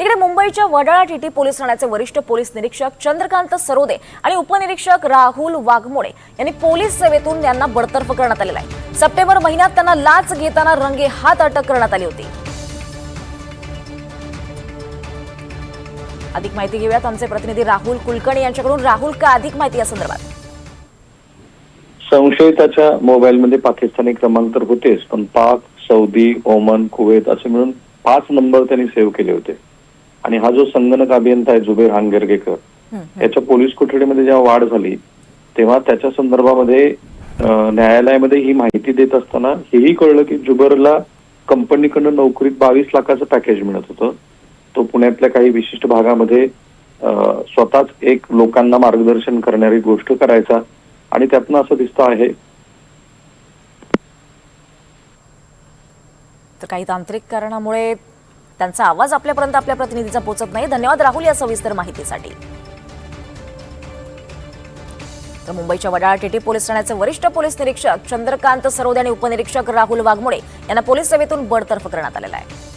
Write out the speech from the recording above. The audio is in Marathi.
तिकडे मुंबईच्या वडाळा टीटी पोलीस ठाण्याचे वरिष्ठ पोलीस निरीक्षक चंद्रकांत सरोदे आणि उपनिरीक्षक राहुल वाघमोडे यांनी पोलीस सेवेतून यांना बडतर्फ करण्यात आलेला आहे. सप्टेंबर महिन्यात त्यांना लाच घेताना रंगे हात अटक करण्यात आली होती. अधिक माहिती घेऊयात. आमचे प्रतिनिधी राहुल कुलकर्णी यांच्याकडून. राहुल का अधिक माहिती या संदर्भात? संशयिताच्या मोबाईलमध्ये पाकिस्तानी क्रमांक तर होतेच पण पाक सौदी ओमन कुवेत असे मिळून पाच नंबर त्यांनी सेव्ह केले होते. आणि हा जो संगणक अभियंता आहे जुबेर हांगेरगेकर याच्या पोलीस कोठडीमध्ये जेव्हा वाढ झाली तेव्हा त्याच्या संदर्भामध्ये न्यायालयामध्ये ही माहिती देत असताना हेही कळलं की जुबेरला कंपनीकडनं नोकरीत बावीस लाखाचं पॅकेज मिळत होतं. तो पुण्यातल्या काही विशिष्ट भागामध्ये स्वतःच एक लोकांना मार्गदर्शन करणारी गोष्ट करायचा आणि त्यातनं असं दिसतं आहे. तर काही तांत्रिक कारणामुळे त्यांचा आवाज आपल्यापर्यंत आपल्या प्रतिनिधीचा पोहोचत नाही. धन्यवाद राहुल या सविस्तर माहितीसाठी. तर मुंबईच्या वडाळा टीटी पोलीस ठाण्याचे वरिष्ठ पोलीस निरीक्षक चंद्रकांत सरोदे आणि उपनिरीक्षक राहुल वाघमोडे यांना पोलीस सेवेतून बडतर्फ करण्यात आलेला आहे.